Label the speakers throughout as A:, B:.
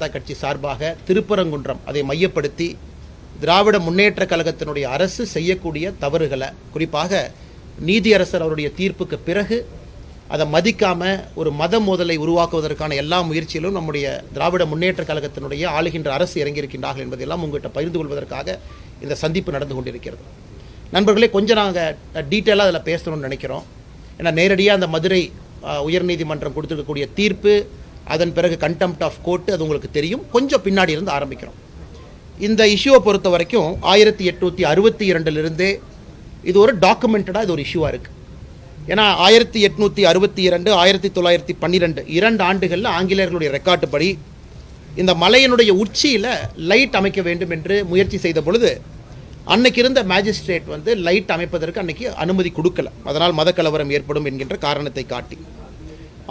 A: ஜனதா கட்சி சார்பாக திருப்பரங்குன்றம் அதை மையப்படுத்தி திராவிட முன்னேற்ற கழகத்தினுடைய அரசு செய்யக்கூடிய தவறுகளை குறிப்பாக நீதியரசர் அவருடைய தீர்ப்புக்கு பிறகு அதை மதிக்காம ஒரு மத மோதலை உருவாக்குவதற்கான எல்லா முயற்சியிலும் நம்முடைய திராவிட முன்னேற்ற கழகத்தினுடைய ஆளுகின்ற அரசு இறங்கியிருக்கின்றார்கள் என்பதெல்லாம் உங்கள்கிட்ட பகிர்ந்து கொள்வதற்காக இந்த சந்திப்பு நடந்து கொண்டிருக்கிறது. நண்பர்களே கொஞ்சம் நாங்கள் டீட்டெயிலாக அதில் பேசணும்னு நினைக்கிறோம். ஏன்னா நேரடியாக அந்த மதுரை உயர்நீதிமன்றம் கொடுத்துருக்கக்கூடிய தீர்ப்பு அதன் பிறகு கண்டெம்ட் ஆஃப் கோர்ட் அது உங்களுக்கு தெரியும். கொஞ்சம் பின்னாடி இருந்து ஆரம்பிக்கிறோம். இந்த இஷ்யூவை பொறுத்த வரைக்கும் ஆயிரத்தி எட்நூற்றி அறுபத்தி இரண்டிலிருந்தே இது ஒரு டாக்குமெண்டடாக இது ஒரு இஷ்யூவாக இருக்குது ஏன்னா ஆயிரத்தி எட்நூற்றி அறுபத்தி இரண்டு ஆயிரத்தி தொள்ளாயிரத்தி பன்னிரெண்டு இரண்டு ஆண்டுகளில் ஆங்கிலேயர்களுடைய ரெக்கார்டு படி இந்த மலையினுடைய உச்சியில் லைட் அமைக்க வேண்டும் என்று முயற்சி செய்த பொழுது அன்னைக்கு இருந்த மேஜிஸ்ட்ரேட் வந்து லைட் அமைப்பதற்கு அன்னைக்கு அனுமதி கொடுக்கல. அதனால் மதக்கலவரம் ஏற்படும் என்கின்ற காரணத்தை காட்டி.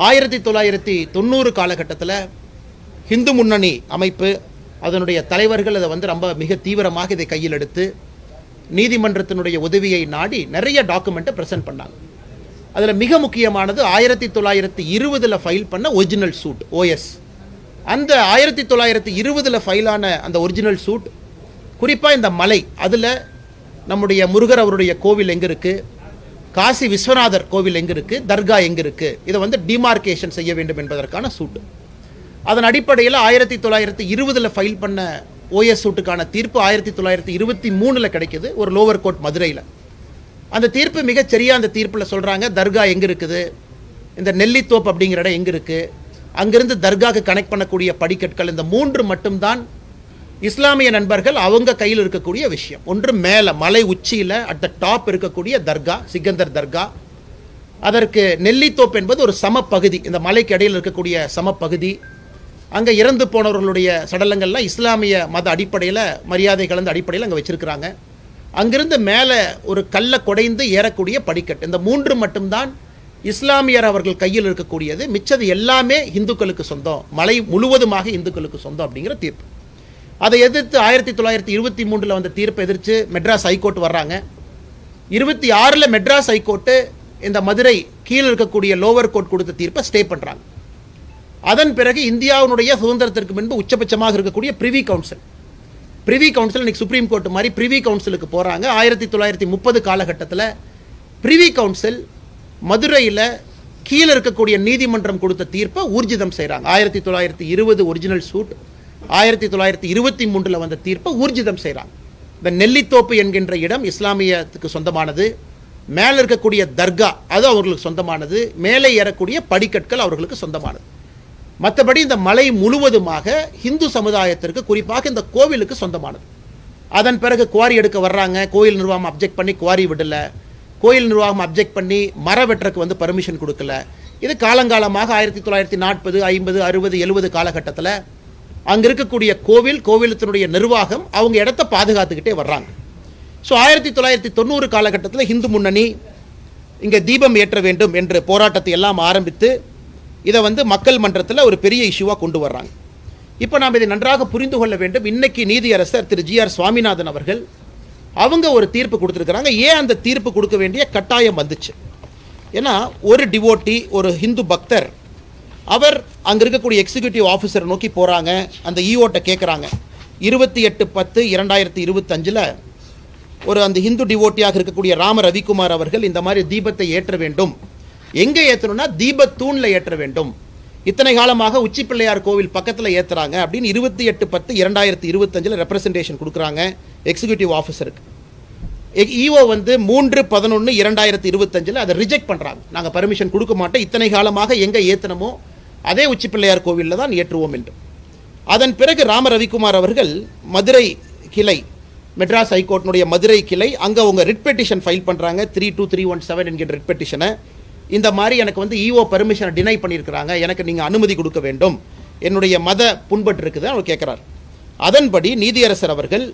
A: ஆயிரத்தி தொள்ளாயிரத்தி தொண்ணூறு காலகட்டத்தில் ஹிந்து முன்னணி அமைப்பு அதனுடைய தலைவர்கள் அதை வந்து ரொம்ப மிக தீவிரமாக இதை கையில் எடுத்து நீதிமன்றத்தினுடைய உதவியை நாடி நிறைய டாக்குமெண்ட்டை ப்ரெசென்ட் பண்ணாங்க. அதில் மிக முக்கியமானது ஆயிரத்தி தொள்ளாயிரத்தி இருபதில் ஃபைல் பண்ண ஒரிஜினல் சூட் ஓஎஸ் அந்த ஆயிரத்தி தொள்ளாயிரத்தி இருபதில் ஃபைலான அந்த ஒரிஜினல் சூட் குறிப்பாக இந்த மலை அதில் நம்முடைய முருகர் அவருடைய கோவில் எங்கே இருக்குது காசி விஸ்வநாதர் கோவில் எங்கே இருக்குது தர்கா எங்கே இருக்குது இதை வந்து டிமார்க்கேஷன் செய்ய வேண்டும் என்பதற்கான சூட்டு. அதன் அடிப்படையில் ஆயிரத்தி தொள்ளாயிரத்தி இருபதில் ஃபைல் பண்ண ஓஎஸ் சூட்டுக்கான தீர்ப்பு ஆயிரத்தி தொள்ளாயிரத்தி இருபத்தி மூணில் கிடைக்கிது ஒரு லோவர் கோர்ட் மதுரையில். அந்த தீர்ப்பு மிகச்சரியா அந்த தீர்ப்பில் சொல்கிறாங்க தர்கா எங்கே இருக்குது இந்த நெல்லித்தோப்பு அப்படிங்கிற இடம் எங்கே இருக்குது அங்கிருந்து தர்காக்கு கனெக்ட் பண்ணக்கூடிய படிக்கற்கள் இந்த மூன்று மட்டும்தான் இஸ்லாமிய நண்பர்கள் அவங்க கையில் இருக்கக்கூடிய விஷயம். ஒன்று மேலே மலை உச்சியில் அட் த டாப் இருக்கக்கூடிய தர்கா சிக்கந்தர் தர்கா. அதற்கு நெல்லித்தோப்பு என்பது ஒரு சமப்பகுதி. இந்த மலைக்கு இடையில் இருக்கக்கூடிய சமப்பகுதி. அங்கே இறந்து போனவர்களுடைய சடலங்கள்லாம் இஸ்லாமிய மத அடிப்படையில் மரியாதை கலந்த அடிப்படையில் அங்கே வச்சுருக்கிறாங்க. அங்கிருந்து மேலே ஒரு கல்லை குடைந்து ஏறக்கூடிய படிக்கட்டு. இந்த மூன்று மட்டும்தான் இஸ்லாமியர் அவர்கள் கையில் இருக்கக்கூடியது. மிச்சது எல்லாமே இந்துக்களுக்கு சொந்தம். மலை முழுவதுமாக இந்துக்களுக்கு சொந்தம் அப்படிங்கிற தீர்ப்பு. அதை எதிர்த்து ஆயிரத்தி தொள்ளாயிரத்தி இருபத்தி மூன்றில் வந்த தீர்ப்பை எதிர்த்து மெட்ராஸ் ஹைகோர்ட் வர்றாங்க. இருபத்தி ஆறில் மெட்ராஸ் ஹைகோர்ட்டு இந்த மதுரை கீழே இருக்கக்கூடிய லோவர் கோர்ட் கொடுத்த தீர்ப்பை ஸ்டே பண்ணுறாங்க அதன் பிறகு இந்தியாவினுடைய சுதந்திரத்திற்கு முன்பு உச்சபட்சமாக இருக்கக்கூடிய பிரிவி கவுன்சில். பிரிவி கவுன்சில் இன்னைக்கு சுப்ரீம் கோர்ட் மாதிரி பிரிவி கவுன்சிலுக்கு போகிறாங்க ஆயிரத்தி தொள்ளாயிரத்தி முப்பது காலகட்டத்தில் பிரிவி கவுன்சில் மதுரையில் கீழே இருக்கக்கூடிய நீதிமன்றம் கொடுத்த தீர்ப்பை ஊர்ஜிதம் செய்கிறாங்க ஆயிரத்தி தொள்ளாயிரத்தி இருபது ஒரிஜினல் சூட். ஆயிரத்தி தொள்ளாயிரத்தி இருபத்தி மூன்றில் வந்த தீர்ப்பை ஊர்ஜிதம் செய்கிறாங்க இந்த நெல்லித்தோப்பு என்கின்ற இடம் இஸ்லாமியத்துக்கு சொந்தமானது. மேலே இருக்கக்கூடிய தர்கா அது அவர்களுக்கு சொந்தமானது. மேலே ஏறக்கூடிய படிக்கற்கள் அவர்களுக்கு சொந்தமானது. மற்றபடி இந்த மலை முழுவதுமாக ஹிந்து சமுதாயத்திற்கு குறிப்பாக இந்த கோவிலுக்கு சொந்தமானது. அதன் பிறகு குவாரி எடுக்க வர்றாங்க. கோயில் நிர்வாகம் அப்ஜெக்ட் பண்ணி குவாரி விடல. கோயில் நிர்வாகம் அப்ஜெக்ட் பண்ணி மர வெட்டுறக்கு வந்து பர்மிஷன் கொடுக்கல. இது காலங்காலமாக ஆயிரத்தி தொள்ளாயிரத்தி நாற்பது ஐம்பது அறுபது எழுபது காலகட்டத்தில் அங்கே இருக்கக்கூடிய கோவில் கோவிலத்தினுடைய நிர்வாகம் அவங்க இடத்த பாதுகாத்துக்கிட்டே வர்றாங்க. ஸோ ஆயிரத்தி தொள்ளாயிரத்தி தொண்ணூறு காலகட்டத்தில் இந்து முன்னணி இங்கே தீபம் ஏற்ற வேண்டும் என்று போராட்டத்தை எல்லாம் ஆரம்பித்து இதை வந்து மக்கள் மன்றத்தில் ஒரு பெரிய இஷ்யூவாக கொண்டு வர்றாங்க. இப்போ நாம் இதை நன்றாக புரிந்து கொள்ள வேண்டும். இன்னைக்கு நீதியரசர் திரு ஜி ஆர் சுவாமிநாதன் அவர்கள் அவங்க ஒரு தீர்ப்பு கொடுத்துருக்குறாங்க. ஏன் அந்த தீர்ப்பு கொடுக்க வேண்டிய கட்டாயம் வந்துச்சு? ஏன்னா ஒரு டிவோட்டி ஒரு ஹிந்து பக்தர் அவர் அங்கே இருக்கக்கூடிய எக்ஸிக்யூட்டிவ் ஆஃபீஸரை நோக்கி போகிறாங்க அந்த இஓட்டை கேட்குறாங்க இருபத்தி எட்டு பத்து இரண்டாயிரத்தி இருபத்தஞ்சில் ஒரு அந்த ஹிந்து டிவோட்டியாக இருக்கக்கூடிய ராம ரவிக்குமார் அவர்கள் இந்த மாதிரி தீபத்தை ஏற்ற வேண்டும். எங்கே ஏற்றணும்னா தீபத்தூணில் ஏற்ற வேண்டும். இத்தனை காலமாக உச்சி பிள்ளையார் கோவில் பக்கத்தில் ஏற்றுறாங்க அப்படின்னு இருபத்தி எட்டு பத்து இரண்டாயிரத்தி இருபத்தஞ்சில் ரெப்ரசன்டேஷன் கொடுக்குறாங்க எக்ஸிக்யூட்டிவ் ஆஃபீஸருக்கு இஓ வந்து மூன்று பதினொன்று இரண்டாயிரத்தி இருபத்தஞ்சில் அதை ரிஜெக்ட் பண்ணுறாங்க நாங்கள் பர்மிஷன் கொடுக்க மாட்டோம். இத்தனை காலமாக எங்கே ஏற்றணுமோ அதே உச்சிப்பிள்ளையார் கோவிலில் தான் ஏற்றுவோம் என்று. அதன் பிறகு ராம ரவிக்குமார் அவர்கள் மதுரை கிளை மெட்ராஸ் ஹைகோர்ட்டினுடைய மதுரை கிளை அங்கே அவங்க ரிட் பெட்டிஷன் ஃபைல் பண்ணுறாங்க three two three one seven என்கிற ரிட் பெட்டிஷனை. இந்த மாதிரி எனக்கு வந்து இஓ பர்மிஷனை டினை பண்ணியிருக்கிறாங்க. எனக்கு நீங்கள் அனுமதி கொடுக்க வேண்டும். என்னுடைய மத புண்பட்டு இருக்குது அவர் கேட்குறார். அதன்படி நீதியரசர் அவர்கள்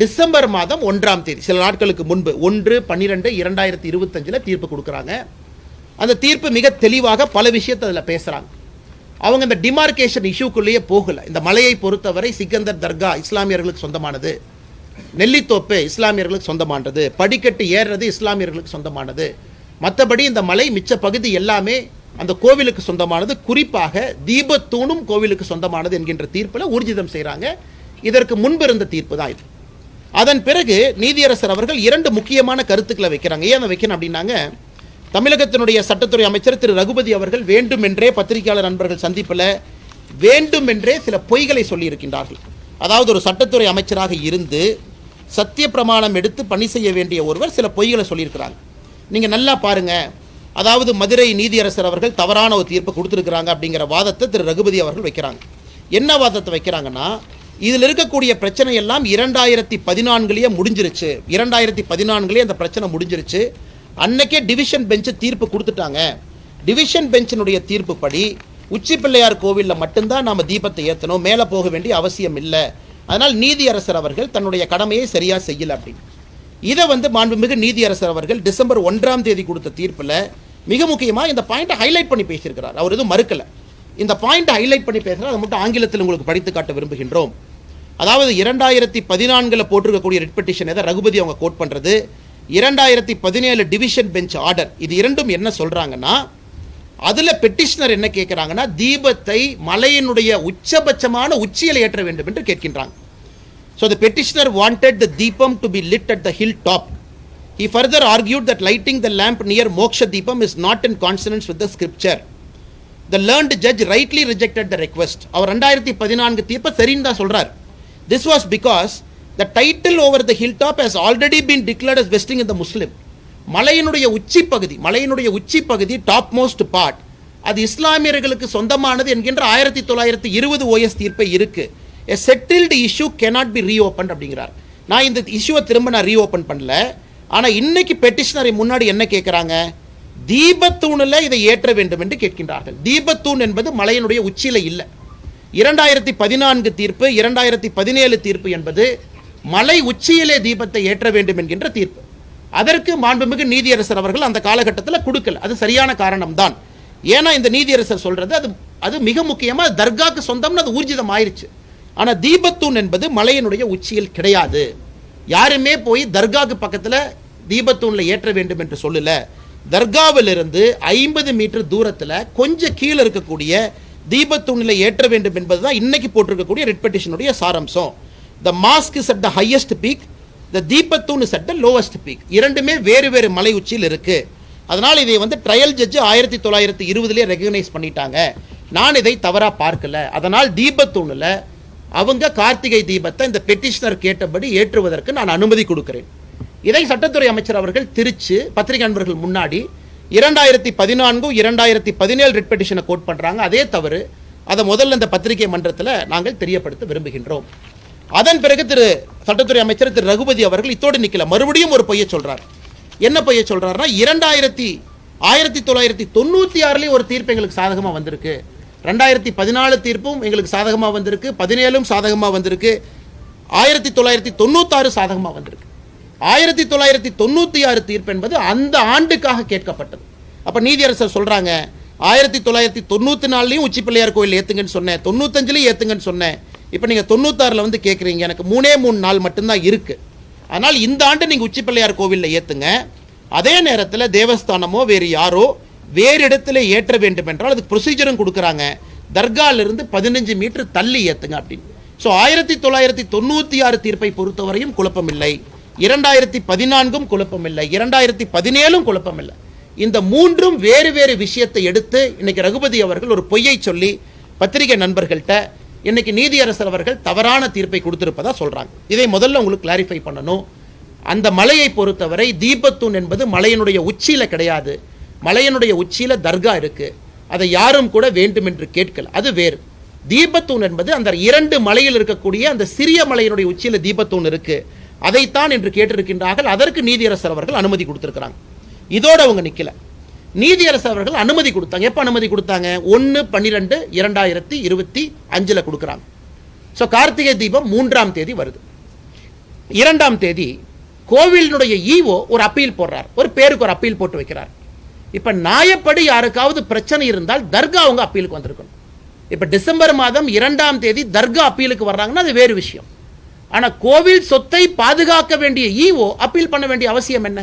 A: டிசம்பர் மாதம் ஒன்றாம் தேதி சில நாட்களுக்கு முன்பு ஒன்று பன்னிரெண்டு இரண்டாயிரத்தி இருபத்தஞ்சில் தீர்ப்பு கொடுக்குறாங்க. அந்த தீர்ப்பு மிக தெளிவாக பல விஷயத்தை அதில் பேசுகிறாங்க அவங்க இந்த டிமார்க்கேஷன் இஷ்யூக்குள்ளேயே போகல. இந்த மலையை பொறுத்தவரை சிக்கந்தர் தர்கா இஸ்லாமியர்களுக்கு சொந்தமானது. நெல்லித்தோப்பு இஸ்லாமியர்களுக்கு சொந்தமானது. படிக்கட்டு ஏறுறது இஸ்லாமியர்களுக்கு சொந்தமானது. மற்றபடி இந்த மலை மிச்ச பகுதி எல்லாமே அந்த கோவிலுக்கு சொந்தமானது. குறிப்பாக தீபத்தூணும் கோவிலுக்கு சொந்தமானது என்கின்ற தீர்ப்பில் ஊர்ஜிதம் செய்கிறாங்க இதற்கு முன்பு இருந்த தீர்ப்பு தான் இது. அதன் பிறகு நீதியரசர் அவர்கள் இரண்டு முக்கியமான கருத்துக்களை வைக்கிறாங்க. ஏன் அதை வைக்கணும் அப்படின்னாங்க? தமிழகத்தினுடைய சட்டத்துறை அமைச்சர் திரு. ரகுபதி அவர்கள் வேண்டுமென்றே பத்திரிகையாளர் நண்பர்கள் சந்திப்பில் வேண்டுமென்றே சில பொய்களை சொல்லியிருக்கின்றார்கள். அதாவது ஒரு சட்டத்துறை அமைச்சராக இருந்து சத்திய பிரமாணம் எடுத்து பணி செய்ய வேண்டிய ஒருவர் சில பொய்களை சொல்லியிருக்கிறாங்க. நீங்கள் நல்லா பாருங்க. அதாவது மதுரை நீதியரசர் அவர்கள் தவறான ஒரு தீர்ப்பை கொடுத்துருக்குறாங்க அப்படிங்கிற வாதத்தை திரு. ரகுபதி அவர்கள் வைக்கிறாங்க. என்ன வாதத்தை வைக்கிறாங்கன்னா இதில் இருக்கக்கூடிய பிரச்சனை எல்லாம் இரண்டாயிரத்தி பதினான்குலேயே முடிஞ்சிருச்சு. இரண்டாயிரத்தி பதினான்குலேயே அந்த பிரச்சனை முடிஞ்சிருச்சு. அன்னைக்கே டிவிஷன் பெஞ்சு தீர்ப்பு கொடுத்துட்டாங்க. டிவிஷன் பெஞ்சினுடைய தீர்ப்பு படி உச்சி பிள்ளையார் கோவிலில் மட்டும்தான் நாம் தீபத்தை ஏற்றணும் மேலே போக வேண்டிய அவசியம் இல்லை. அதனால் நீதியரசர் அவர்கள் தன்னுடைய கடமையை சரியாக செய்யலை அப்படின்னு. இதை வந்து மாண்புமிகு நீதியரசர் அவர்கள் டிசம்பர் ஒன்றாம் தேதி கொடுத்த தீர்ப்பில் மிக முக்கியமாக இந்த பாயிண்ட்டை ஹைலைட் பண்ணி பேசியிருக்கிறார். அவர் எதுவும் மறுக்கல. இந்த பாயிண்ட்டை ஹைலைட் பண்ணி பேசுகிறார் அதை மட்டும் ஆங்கிலத்தில் உங்களுக்கு படித்து காட்ட விரும்புகின்றோம். அதாவது இரண்டாயிரத்தி பதினான்கில் போட்டிருக்கக்கூடிய ரெட் பெட்டிஷன் எதை ரகுபதி அவங்க கோட் பண்ணுறது இரண்டாயிரத்தி பதினேழு டிவிஷன் பெஞ்ச் ஆர்டர் இது இரண்டும் என்ன சொல்கிறாங்கன்னா அதில் பெட்டிஷனர் என்ன கேட்குறாங்கன்னா தீபத்தை மலையினுடைய உச்சபட்சமான உச்சியில் ஏற்ற வேண்டும் என்று கேட்கின்றாங்க so the petitioner wanted the தீபம் to be lit at the hilltop He further argued that lighting the lamp near மோக்ஷ தீபம் is not in consonance with the scripture. The learned judge rightly rejected the request. அவர் ரெண்டாயிரத்தி பதினான்கு தீர்ப்பை சரின்னு தான் சொல்கிறார் this was because the title over the hilltop has already been declared as vesting in the Muslim மலையினுடைய உச்சி பகுதி மலையினுடைய உச்சி பகுதி டாப் மோஸ்ட் பார்ட் அது இஸ்லாமியர்களுக்கு சொந்தமானது என்கின்ற ஆயிரத்தி தொள்ளாயிரத்தி இருபது ஓஎஸ் தீர்ப்பை இருக்கு. A settled issue cannot be reopen அப்படிங்கிறார். நான் இந்த இஷ்யூவை திரும்ப நான் ரீஓப்பன் பண்ணல. ஆனால் இன்னைக்கு பெட்டிஷனரை முன்னாடி என்ன கேட்குறாங்க தீபத்தூணில் இதை ஏற்ற வேண்டும் என்று கேட்கின்றார்கள். தீபத்தூண் என்பது மலையினுடைய உச்சியில் இல்லை. இரண்டாயிரத்தி பதினான்கு தீர்ப்பு இரண்டாயிரத்தி பதினேழு தீர்ப்பு என்பது மலை உச்சியிலே தீபத்தை ஏற்ற வேண்டும் என்கின்ற தீர்ப்பு. அதற்கு மாண்புமிகு நீதியரசர் அவர்கள் அந்த காலகட்டத்தில் கொடுக்கல. அது சரியான காரணம் தான் ஏன்னா இந்த நீதியரசர் சொல்றது அது அது மிக முக்கியமாக தர்காக்கு சொந்தம்னு அது ஊர்ஜிதம் ஆயிருச்சு. ஆனால் தீபத்தூண் என்பது மலையினுடைய உச்சியில் கிடையாது. யாருமே போய் தர்காக்கு பக்கத்தில் தீபத்தூண்ல ஏற்ற வேண்டும் என்று சொல்லல. தர்காவிலிருந்து ஐம்பது மீட்டர் தூரத்தில் கொஞ்சம் கீழே இருக்கக்கூடிய தீபத்தூணில் ஏற்ற வேண்டும் என்பது தான் இன்னைக்கு போட்டிருக்கக்கூடிய writ பெட்டிஷனுடைய the mosque is at the highest peak the தீபத்தூன் is at the lowest peak இரண்டுமே வேறு வேறு மலை உச்சியில் இருக்குது அதனால் இதை வந்து ட்ரையல் ஜட்ஜு ஆயிரத்தி தொள்ளாயிரத்தி இருபதுலேயே ரெகக்னைஸ் பண்ணிட்டாங்க. நான் இதை தவறாக பார்க்கல. அதனால் தீபத்தூணில் அவங்க கார்த்திகை தீபத்தை இந்த பெட்டிஷனர் கேட்டபடி ஏற்றுவதற்கு நான் அனுமதி கொடுக்கிறேன். இதை சட்டத்துறை அமைச்சர் அவர்கள் திருச்சு பத்திரிகை நண்பர்கள் முன்னாடி இரண்டாயிரத்தி பதினான்கு இரண்டாயிரத்தி பதினேழு ரெட் பெட்டிஷனை கோட் பண்ணுறாங்க அதே தவறு. அதை முதல்ல இந்த பத்திரிகை மன்றத்தில் நாங்கள் தெரியப்படுத்த விரும்புகின்றோம். அதன் பிறகு திரு சட்டத்துறை அமைச்சர் திரு ரகுபதி அவர்கள் இத்தோடு நிற்கல மறுபடியும் ஒரு பொய்யை சொல்றார். என்ன பொய்யை சொல்றாருன்னா இரண்டாயிரத்தி ஆயிரத்தி தொள்ளாயிரத்தி தொண்ணூத்தி ஆறுலயும் ஒரு தீர்ப்பு எங்களுக்கு சாதகமா வந்திருக்கு. ரெண்டாயிரத்தி பதினாலு தீர்ப்பும் எங்களுக்கு சாதகமா வந்திருக்கு. பதினேழும் சாதகமா வந்திருக்கு. ஆயிரத்தி தொள்ளாயிரத்தி தொண்ணூத்தாறு சாதகமா வந்திருக்கு. ஆயிரத்தி தொள்ளாயிரத்தி தொண்ணூத்தி ஆறு தீர்ப்பு என்பது அந்த ஆண்டுக்காக கேட்கப்பட்டது. அப்ப நீதியரசர் சொல்றாங்க ஆயிரத்தி தொள்ளாயிரத்தி தொண்ணூத்தி நாலுலயும் உச்சி பிள்ளையார் கோயில் ஏத்துங்கன்னு சொன்னேன் தொண்ணூத்தஞ்சுலயும் ஏத்துங்கன்னு சொன்னேன். இப்போ நீங்கள் தொண்ணூத்தாறில் வந்து கேட்குறீங்க எனக்கு மூணே மூணு நாள் மட்டும்தான் இருக்குது அதனால் இந்த ஆண்டு நீங்கள் உச்சிப்பிள்ளையார் கோவிலில் ஏற்றுங்க அதே நேரத்தில் தேவஸ்தானமோ வேறு யாரோ வேறு இடத்துல ஏற்ற வேண்டும் என்றால் அதுக்கு ப்ரொசீஜரும் கொடுக்குறாங்க. தர்காலிருந்து பதினஞ்சு மீட்டர் தள்ளி ஏற்றுங்க அப்படின்னு. ஸோ ஆயிரத்தி தொள்ளாயிரத்தி தொண்ணூற்றி ஆறு தீர்ப்பை பொறுத்தவரையும் குழப்பமில்லை. இரண்டாயிரத்தி பதினான்கும் குழப்பமில்லை. இரண்டாயிரத்தி பதினேழும் குழப்பமில்லை. இந்த மூன்றும் வேறு வேறு விஷயத்தை எடுத்து இன்னைக்கு ரகுபதி அவர்கள் ஒரு பொய்யை சொல்லி பத்திரிகை நண்பர்கள்ட்ட இன்னைக்கு நீதியரசர் அவர்கள் தவறான தீர்ப்பை கொடுத்திருப்பதா சொல்றாங்க. இதை முதல்ல உங்களுக்கு கிளாரிஃபை பண்ணணும். அந்த மலையை பொறுத்தவரை தீபத்தூண் என்பது மலையினுடைய உச்சியில கிடையாது. மலையினுடைய உச்சியில தர்கா இருக்கு. அதை யாரும் கூட வேண்டும் என்று கேட்கல. அது வேறு. தீபத்தூண் என்பது அந்த இரண்டு மலையில் இருக்கக்கூடிய அந்த சிறிய மலையினுடைய உச்சியில தீபத்தூண் இருக்கு. அதைத்தான் என்று கேட்டிருக்கின்றார்கள். அதற்கு நீதியரசர் அவர்கள் அனுமதி கொடுத்திருக்கிறாங்க. இதோட அவங்க நிக்கல. நீதியரசு அவர்கள் அனுமதி கொடுத்தாங்க. எப்போ அனுமதி கொடுத்தாங்க? ஒன்னு பன்னிரெண்டு இரண்டாயிரத்தி இருபத்தி அஞ்சுல கொடுக்குறாங்க. ஸோ கார்த்திகை தீபம் மூன்றாம் தேதி வருது. இரண்டாம் தேதி கோவிலினுடைய ஈவோ ஒரு அப்பீல் போடுறார். ஒரு பேருக்கு ஒரு அப்பீல் போட்டு வைக்கிறார். இப்ப நியாயப்படி யாருக்காவது பிரச்சனை இருந்தால் தர்கா அவங்க அப்பீலுக்கு வந்திருக்கணும். இப்ப டிசம்பர் மாதம் இரண்டாம் தேதி தர்கா அப்பீலுக்கு வர்றாங்கன்னா அது வேறு விஷயம். ஆனால் கோவில் சொத்தை பாதுகாக்க வேண்டிய ஈவோ அப்பீல் பண்ண வேண்டிய அவசியம் என்ன?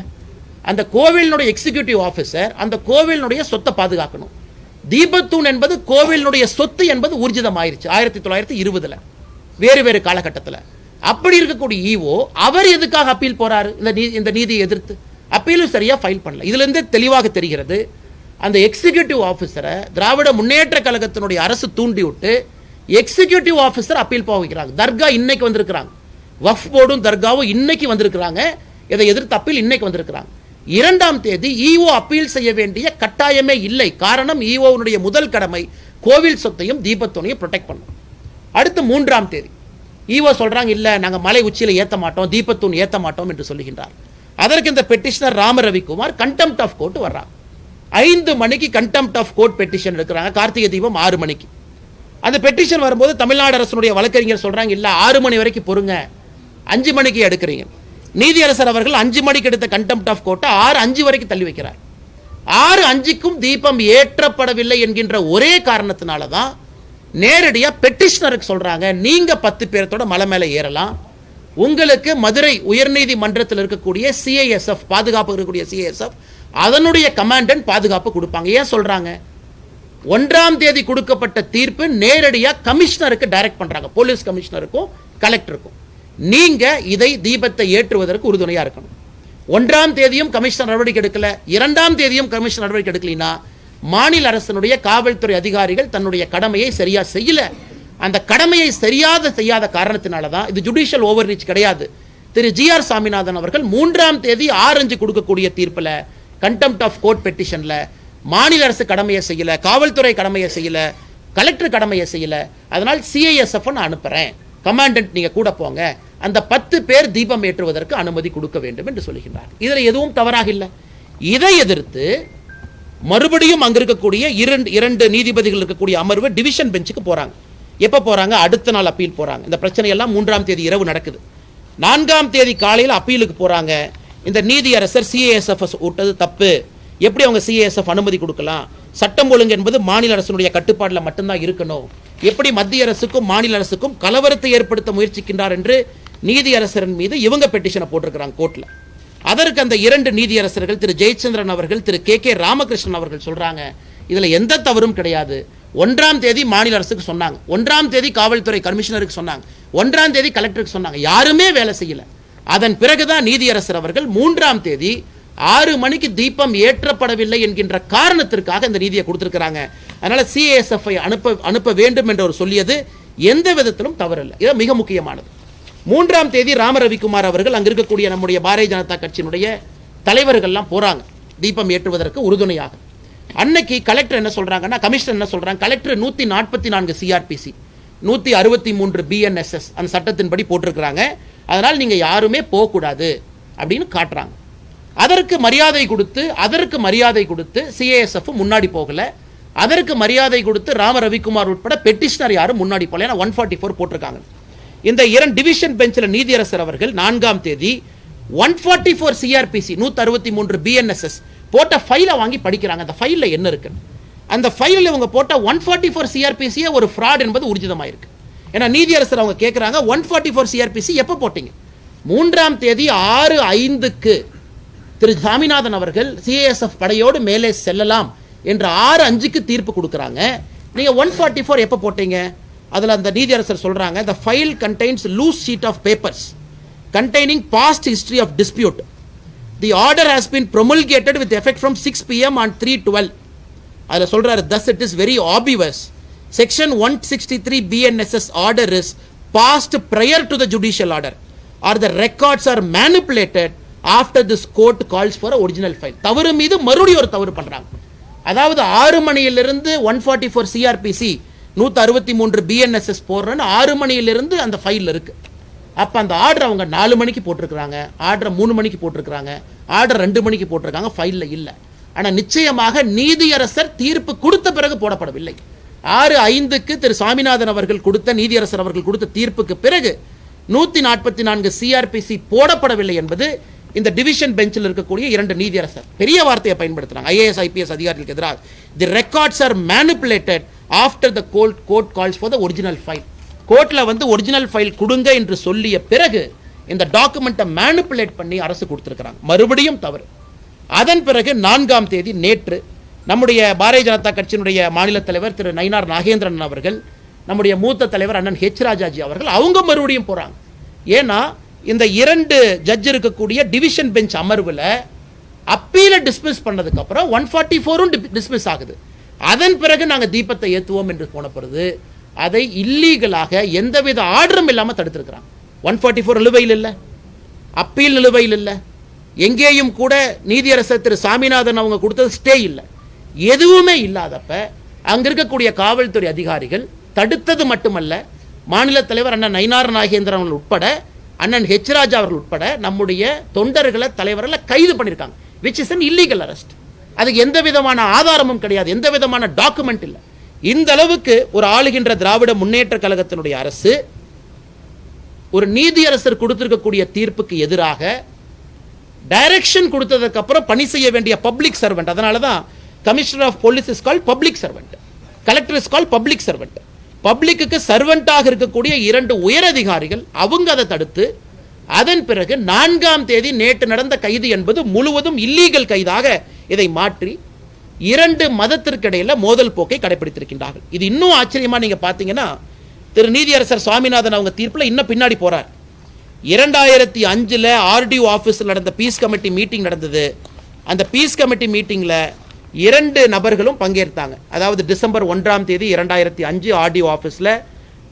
A: அந்த கோவிலினுடைய எக்ஸிகியூட்டிவ் ஆஃபீஸர் அந்த கோவிலினுடைய சொத்தை பாதுகாக்கணும். தீபத்தூண் என்பது கோவிலினுடைய சொத்து என்பது ஊர்ஜிதம் ஆயிருச்சு ஆயிரத்தி தொள்ளாயிரத்தி இருபதுல வேறு வேறு காலகட்டத்தில். அப்படி இருக்கக்கூடிய இஓ அவர் எதுக்காக அப்பீல் போறாரு? இந்த நீ இந்த நீதியை எதிர்த்து. அப்பீலும் சரியாக ஃபைல் பண்ணல. இதுலேருந்து தெளிவாக தெரிகிறது அந்த எக்ஸிகியூட்டிவ் ஆஃபீஸரை திராவிட முன்னேற்ற கழகத்தினுடைய அரசு தூண்டி விட்டு எக்ஸிகியூட்டிவ் ஆஃபீஸர் அப்பீல் போக வைக்கிறாங்க. தர்கா இன்னைக்கு வந்திருக்கிறாங்க. வஃப் போர்டும் தர்காவும் இன்னைக்கு வந்திருக்கிறாங்க. இதை எதிர்த்து அப்பீல் இன்னைக்கு வந்திருக்கிறாங்க. இரண்டாம் தேதி ஈஓ அப்பீல் செய்ய வேண்டிய கட்டாயமே இல்லை. காரணம் ஈஓனுடைய முதல் கடமை கோவில் சொத்தையும் தீபத்தோனையும் ப்ரொடெக்ட் பண்ணும். அடுத்து மூன்றாம் தேதி. ஈஓ சொல்கிறாங்க இல்லை நாங்கள் மலை உச்சியில் ஏற்ற மாட்டோம் தீபத்தூன் ஏற்ற மாட்டோம் என்று சொல்லுகின்றார். அதற்கு இந்த petitioner Rama Ravikumar contempt of court வர்றாங்க ஐந்து மணிக்கு கண்டெம்ட் ஆஃப் கோர்ட் பெட்டிஷன் எடுக்கிறாங்க. கார்த்திகை தீபம் ஆறு மணிக்கு. அந்த பெட்டிஷன் வரும்போது தமிழ்நாடு அரசனுடைய வழக்கறிஞர் சொல்கிறாங்க இல்லை ஆறு மணி வரைக்கும் பொறுங்க. அஞ்சு மணிக்கு எடுக்கிறீங்க. நீதியரசர் அவர்கள் அஞ்சு மணிக்கு எடுத்த கண்டெம்ட் ஆஃப் கோர்ட்டை ஆறு அஞ்சு வரைக்கும் தள்ளி வைக்கிறார். ஆறு அஞ்சுக்கும் தீபம் ஏற்றப்படவில்லை என்கின்ற ஒரே காரணத்தினால தான் நேரடியாக பெட்டிஷனருக்கு சொல்கிறாங்க நீங்கள் பத்து பேர்த்தோட மலை மேலே ஏறலாம். உங்களுக்கு மதுரை உயர்நீதிமன்றத்தில் இருக்கக்கூடிய சிஐஎஸ்எஃப் பாதுகாப்பு இருக்கக்கூடிய சிஐஎஸ்எஃப் அதனுடைய கமாண்டன்ட் பாதுகாப்பு கொடுப்பாங்க. ஏன் சொல்கிறாங்க ஒன்றாம் தேதி கொடுக்கப்பட்ட தீர்ப்பு நேரடியாக கமிஷனருக்கு டைரக்ட் பண்ணுறாங்க போலீஸ் கமிஷனருக்கும் கலெக்டருக்கும் நீங்கள் இதை தீபத்தை ஏற்றுவதற்கு உறுதுணையாக இருக்கணும். ஒன்றாம் தேதியும் கமிஷனர் நடவடிக்கை எடுக்கல. இரண்டாம் தேதியும் கமிஷன் நடவடிக்கை எடுக்கலைன்னா மாநில அரசினுடைய காவல்துறை அதிகாரிகள் தன்னுடைய கடமையை சரியாக செய்யல. அந்த கடமையை சரியாக செய்யாத காரணத்தினால தான் இது ஜுடிஷியல் ஓவர் ரீச் கிடையாது. திரு ஜி ஆர் சாமிநாதன் அவர்கள் மூன்றாம் தேதி ஆரஞ்சு கொடுக்கக்கூடிய தீர்ப்பில் கண்டெம்ட் ஆஃப் கோர்ட் பெட்டிஷனில் மாநில அரசு கடமையை செய்யல காவல்துறை கடமையை செய்யல கலெக்டர் கடமையை செய்யல. அதனால் சிஐஎஸ்எஃப் நான் அனுப்புகிறேன் கமாண்டன்ட் நீங்கள் கூட போங்க. அந்த பத்து பேர் தீபம் ஏற்றுவதற்கு அனுமதி கொடுக்க வேண்டும் என்று சொல்லுகின்றார் இதில் எதுவும் தவறாக இல்லை. இதை எதிர்த்து மறுபடியும் அங்கே இருக்கக்கூடிய இரண்டு இரண்டு நீதிபதிகள் இருக்கக்கூடிய அமர்வு டிவிஷன் பெஞ்சுக்கு போகிறாங்க எப்போ போகிறாங்க அடுத்த நாள் அப்பீல் போகிறாங்க இந்த பிரச்சனையெல்லாம் மூன்றாம் தேதி இரவு நடக்குது. நான்காம் தேதி காலையில் அப்பீலுக்கு போகிறாங்க இந்த நீதியரசர் சிஏஎஸ்எஃப்எஸ் விட்டது தப்பு. எப்படி அவங்க சிஏஎஸ்எஃப் அனுமதி கொடுக்கலாம்? சட்டம் ஒழுங்கு என்பது மாநில அரசினுடைய கட்டுப்பாட்டில் மட்டும்தான் இருக்கணும். எப்படி மத்திய அரசுக்கும் மாநில அரசுக்கும் கலவரத்தை ஏற்படுத்த முயற்சிக்கின்றார் என்று நீதியரசரின் மீது இவங்க பெட்டிஷனை போட்டிருக்கிறாங்க கோர்ட்டில் அதற்கு அந்த இரண்டு நீதியரசர்கள் திரு ஜெயச்சந்திரன் அவர்கள் திரு கே கே ராமகிருஷ்ணன் அவர்கள் சொல்கிறாங்க இதில் எந்த தவறும் கிடையாது. ஒன்றாம் தேதி மாநில அரசுக்கு சொன்னாங்க. ஒன்றாம் தேதி காவல்துறை கமிஷனருக்கு சொன்னாங்க. ஒன்றாம் தேதி கலெக்டருக்கு சொன்னாங்க. யாருமே வேலை செய்யல. அதன் பிறகுதான் நீதியரசர் அவர்கள் மூன்றாம் தேதி ஆறு மணிக்கு தீபம் ஏற்றப்படவில்லை என்கின்ற காரணத்திற்காக இந்த நீதியை கொடுத்திருக்கிறாங்க. அதனால சிஏஎஸ்எஃப்ஐ அனுப்ப அனுப்ப வேண்டும் என்று அவர் சொல்லியது எந்த விதத்திலும் தவறில்லை. இது மிக முக்கியமானது. மூன்றாம் தேதி ராம ரவிக்குமார் அவர்கள் அங்கே இருக்கக்கூடிய நம்முடைய பாரதிய ஜனதா கட்சியினுடைய தலைவர்கள்லாம் போறாங்க. தீபம் ஏற்றுவதற்கு உறுதுணையாக. அன்னைக்கு கலெக்டர் என்ன சொல்றாங்கன்னா கமிஷனர் என்ன சொல்றாங்க கலெக்டர் நூத்தி நாற்பத்தி நான்கு சிஆர்பிசி நூத்தி அறுபத்தி மூன்று பிஎன்எஸ்எஸ் அந்த சட்டத்தின்படி போட்டிருக்கிறாங்க. அதனால் நீங்க யாருமே போகக்கூடாது அப்படின்னு காட்டுறாங்க. அதற்கு மரியாதை கொடுத்து அதற்கு மரியாதை கொடுத்து சிஏஎஸ்எஃப் முன்னாடி போகல. அதற்கு மரியாதை கொடுத்து ராம ரவிக்குமார் உட்பட பெட்டிஷனர் யாரும் முன்னாடி போகல. ஏன்னா ஒன் ஃபார்ட்டி ஃபோர் போட்டிருக்காங்க. இந்த இரண்டு டிவிஷன் பெஞ்சில் நீதியரசர் அவர்கள் நான்காம் தேதி ஒன் ஃபார்ட்டி ஃபோர் சிஆர்பிசி நூற்றி அறுபத்தி மூன்று பிஎன்எஸ்எஸ் போட்ட ஃபைலை வாங்கி படிக்கிறாங்க. அந்த ஃபைலில் என்ன இருக்குன்னு? அந்த ஃபைலில் இவங்க போட்ட ஒன் ஃபார்ட்டி ஃபோர் சிஆர்பிசியே ஒரு ஃப்ராட் என்பது உறுதிதமாயிருக்கு. ஏன்னா நீதியரசர் அவங்க கேட்குறாங்க ஒன் ஃபார்ட்டி ஃபோர் சிஆர்பிசி எப்போ போட்டீங்க? மூன்றாம் தேதி ஆறு ஐந்துக்கு. திரு சாமிநாதன் அவர்கள் சிஏஎஸ்எஃப் படையோடு மேலே செல்லலாம் என்று ஆறு அஞ்சுக்கு தீர்ப்பு கொடுக்குறாங்க நீங்கள் ஒன் ஃபார்ட்டி ஃபோர் எப்போ போட்டீங்க அதில் அந்த நீதியரசர் சொல்கிறாங்க the file contains loose sheet of papers containing past history of dispute the order has been promulgated with effect from six PM on three twelve அதில் சொல்கிறாரு thus it is very obvious section one sixty three BNSS order is passed prior to the judicial order or the records are manipulated after this court calls for original file தவறு மீது மறுபடியும் ஒரு தவறு பண்ணுறாங்க அதாவது ஆறு மணியிலிருந்து ஒன் ஃபார்ட்டி ஃபோர் சிஆர்பிசி நூற்றி அறுபத்தி மூன்று பிஎன்எஸ்எஸ் போடுறேன்னு ஆறு மணியிலிருந்து அந்த ஃபைலில் இருக்குது அப்போ அந்த ஆர்டர் அவங்க நாலு மணிக்கு போட்டிருக்கிறாங்க. ஆர்டரை மூணு மணிக்கு போட்டிருக்கிறாங்க. ஆர்டர் ரெண்டு மணிக்கு போட்டிருக்காங்க. ஃபைலில் இல்லை. ஆனால் நிச்சயமாக நீதியரசர் தீர்ப்பு கொடுத்த பிறகு போடப்படவில்லை. ஆறு ஐந்துக்கு திரு சாமிநாதன் அவர்கள் கொடுத்த நீதியரசர் அவர்கள் கொடுத்த தீர்ப்புக்கு பிறகு நூற்றி நாற்பத்தி நான்கு சிஆர்பிசி போடப்படவில்லை என்பது இந்த டிவிஷன் பெஞ்சில் இருக்கக்கூடிய இரண்டு நீதியரசர். பெரிய வார்த்தையை பயன்படுத்துறாங்க. ஐஏஎஸ் ஐபிஎஸ் அதிகாரிகளுக்கு எதிராக. The records are manipulated after the court court calls for the original file கோர்ட்டில் வந்து ஒரிஜினல் ஃபைல் கொடுங்க என்று சொல்லிய பிறகு இந்த டாக்குமெண்ட்டை மேனிப்புலேட் பண்ணி அரசு கொடுத்துருக்குறாங்க. மறுபடியும் தவறு. அதன் பிறகு நான்காம் தேதி நேற்று நம்முடைய பாரதிய ஜனதா கட்சியினுடைய மாநில தலைவர் திரு நயினார் நாகேந்திரன் அவர்கள் நம்முடைய மூத்த தலைவர் அண்ணன் ஹெச் ராஜாஜி அவர்கள் அவங்க மறுபடியும் போகிறாங்க ஏன்னா இந்த இரண்டு ஜட்ஜ் இருக்கக்கூடிய டிவிஷன் பெஞ்ச் அமர்வில் அப்பீல டிஸ்மிஸ் பண்ணதுக்கு அப்புறம் ஒன் ஃபார்ட்டி ஃபோரும் டிஸ்மிஸ் ஆகுது. அதன் பிறகு நாங்கள் தீபத்தை ஏற்றுவோம் என்று போனப்படுது அதை இல்லீகலாக எந்தவித ஆர்டரும் இல்லாமல் தடுத்திருக்கிறாங்க. ஒன் ஃபார்ட்டி ஃபோர் நிலுவையில் இல்லை. அப்பீல் நிலுவையில் இல்லை. எங்கேயும் கூட நீதியரசர் திரு சாமிநாதன் அவங்க கொடுத்தது ஸ்டே இல்லை. எதுவுமே இல்லாதப்ப அங்கே இருக்கக்கூடிய காவல்துறை அதிகாரிகள் தடுத்தது மட்டுமல்ல மாநில தலைவர் அண்ணன் நயினார் நாகேந்திரன் உட்பட அண்ணன் ஹெச் ராஜா அவர்கள் உட்பட நம்முடைய தொண்டர்களை தலைவர்களை கைது பண்ணியிருக்காங்க which is an illegal arrest அதுக்கு எந்த விதமான ஆதாரமும் கிடையாது. எந்த விதமான டாக்குமெண்ட் இல்லை. இந்த அளவுக்கு ஒரு ஆளுகின்ற திராவிட முன்னேற்ற கழகத்தினுடைய அரசு ஒரு நீதியரசர் கொடுத்திருக்கக்கூடிய தீர்ப்புக்கு எதிராக டைரக்ஷன் கொடுத்ததுக்கு அப்புறம் பணி செய்ய வேண்டிய பப்ளிக் சர்வெண்ட் அதனால தான் commissioner of police is call public servant collector is call public servant public சர்வெண்டாக இருக்கக்கூடிய இரண்டு உயரதிகாரிகள் அவங்க அதை தடுத்து அதன் பிறகு நான்காம் தேதி நேற்று நடந்த கைது என்பது முழுவதும் இல்லீகல் கைதாக இதை மாற்றி இரண்டு மதத்திற்கிடையில மோதல் போக்கை கடைபிடித்திருக்கின்றார்கள் இது இன்னும் ஆச்சரியமா நீங்க பாத்தீங்கன்னா திரு நீதியரசர் சுவாமிநாதன் அவங்க தீர்ப்பில் இன்னும் பின்னாடி போறார். இரண்டாயிரத்தி அஞ்சில் ஆர்டிஓ ஆஃபீஸில் நடந்த பீஸ் கமிட்டி மீட்டிங் நடந்தது. அந்த பீஸ் கமிட்டி மீட்டிங்கில் இரண்டு நபர்களும் பங்கேற்றாங்க. அதாவது டிசம்பர் ஒன்றாம் தேதி இரண்டாயிரத்தி அஞ்சு ஆர்டிஓ ஆஃபீஸில்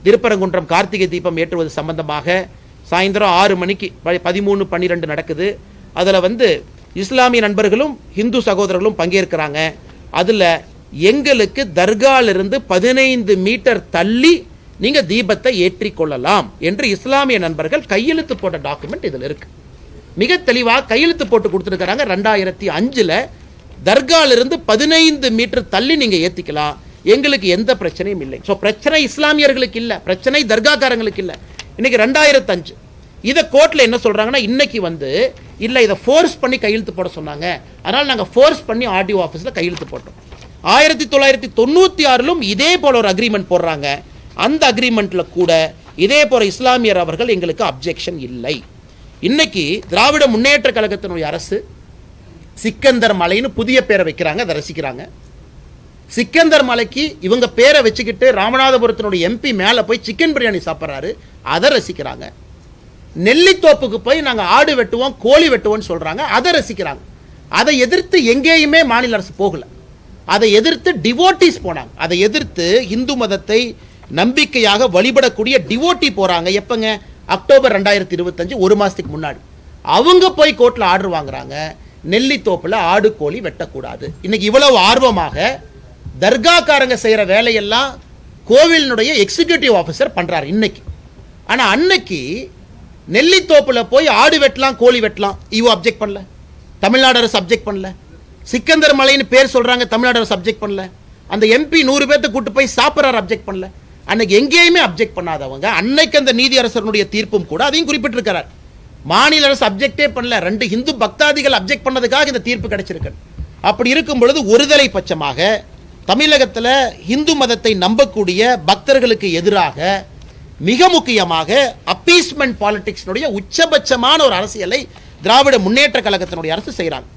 A: திருப்பரங்குன்றம் கார்த்திகை தீபம் ஏற்றுவது சம்பந்தமாக சாயந்தரம் ஆறு மணிக்கு ப- பதிமூணு பன்னிரெண்டு நடக்குது. அதில் வந்து இஸ்லாமிய நண்பர்களும் ஹிந்து சகோதரர்களும் பங்கேற்கிறாங்க. அதில் எங்களுக்கு தர்காலிருந்து பதினைந்து மீட்டர் தள்ளி நீங்கள் தீபத்தை ஏற்றி கொள்ளலாம் என்று இஸ்லாமிய நண்பர்கள் கையெழுத்து போட்ட டாக்குமெண்ட் இதில் இருக்குது மிக தெளிவாக கையெழுத்து போட்டு கொடுத்துருக்கிறாங்க. ரெண்டாயிரத்தி அஞ்சில் தர்காலிருந்து பதினைந்து மீட்டர் தள்ளி நீங்கள் ஏற்றிக்கலாம் எங்களுக்கு எந்த பிரச்சனையும் இல்லை. ஸோ பிரச்சனை இஸ்லாமியர்களுக்கு இல்லை. பிரச்சனை தர்காக்காரங்களுக்கு இல்லை. இன்னைக்கு ரெண்டாயிரத்தஞ்சு. இதை கோர்ட்டில் என்ன சொல்கிறாங்கன்னா இன்னைக்கு வந்து இல்லை இதை ஃபோர்ஸ் பண்ணி கையெழுத்து போட சொன்னாங்க. அதனால் நாங்கள் ஃபோர்ஸ் பண்ணி ஆர்டிஓ ஆஃபீஸில் கையெழுத்து போட்டோம். ஆயிரத்தி தொள்ளாயிரத்தி தொண்ணூற்றி ஆறிலும் இதே போல் ஒரு அக்ரிமெண்ட் போடுறாங்க. அந்த அக்ரிமெண்ட்டில் கூட இதே போல் இஸ்லாமியர் அவர்கள் எங்களுக்கு அப்ஜெக்ஷன் இல்லை. இன்னைக்கு திராவிட முன்னேற்ற கழகத்தினுடைய அரசு சிக்கந்தர் மலைன்னு புதிய பேரை வைக்கிறாங்க அதை ரசிக்கிறாங்க. சிக்கந்தர் மலைக்கு இவங்க பேரை வச்சுக்கிட்டு ராமநாதபுரத்தினுடைய எம்பி மேலே போய் சிக்கன் பிரியாணி சாப்பிட்றாரு அதை ரசிக்கிறாங்க. நெல்லித்தோப்புக்கு போய் நாங்கள் ஆடு வெட்டுவோம் கோழி வெட்டுவோம்னு சொல்கிறாங்க அதை ரசிக்கிறாங்க. அதை எதிர்த்து எங்கேயுமே மாநில அரசு போகல. அதை எதிர்த்து டிவோட்டிஸ் போனாங்க. அதை எதிர்த்து இந்து மதத்தை நம்பிக்கையாக வழிபடக்கூடிய டிவோட்டி போகிறாங்க எப்போங்க? அக்டோபர் ரெண்டாயிரத்தி இருபத்தஞ்சு ஒரு மாதத்துக்கு முன்னாடி. அவங்க போய் கோர்ட்டில் ஆர்டர் வாங்குறாங்க. நெல்லித்தோப்பில் ஆடு கோழி வெட்டக்கூடாது. இன்னைக்கு இவ்வளவு ஆர்வமாக தர்காக்காரங்க செய்கிற வேலையெல்லாம் கோவிலினுடைய எக்ஸிகியூட்டிவ் ஆஃபீஸர் பண்ணுறாரு இன்னைக்கு. ஆனால் அன்னைக்கு நெல்லித்தோப்பில் போய் ஆடு வெட்டலாம் கோழி வெட்டலாம். இவ அப்ஜெக்ட் பண்ணல. தமிழ்நாடு அரசு அப்ஜெக்ட் பண்ணல. சிக்கந்தர் மலைன்னு பேர் சொல்கிறாங்க தமிழ்நாடு அரசு அப்ஜெக்ட் பண்ணல. அந்த எம்பி நூறு பேர்த்த கூட்டு போய் சாப்பிட்றாரு அப்ஜெக்ட் பண்ணல. அன்னைக்கு எங்கேயுமே அப்ஜெக்ட் பண்ணாதவங்க அன்னைக்கு அந்த நீதி அரசனுடைய தீர்ப்பும் கூட அதையும் குறிப்பிட்டிருக்கிறார். மாநில அரசு அப்ஜெக்டே பண்ணல. ரெண்டு இந்து பக்தாதிகள் அப்ஜெக்ட் பண்ணதுக்காக இந்த தீர்ப்பு கிடைச்சிருக்கு. அப்படி இருக்கும் பொழுது ஒருதலை பட்சமாக தமிழகத்தில் இந்து மதத்தை நம்பக்கூடிய பக்தர்களுக்கு எதிராக மிக முக்கியமாக அப்பீஸ்மெண்ட் பாலிடிக்ஸ்னுடைய உச்சபட்சமான ஒரு அரசியலை திராவிட முன்னேற்ற கழகத்தினுடைய அரசு செய்கிறாங்க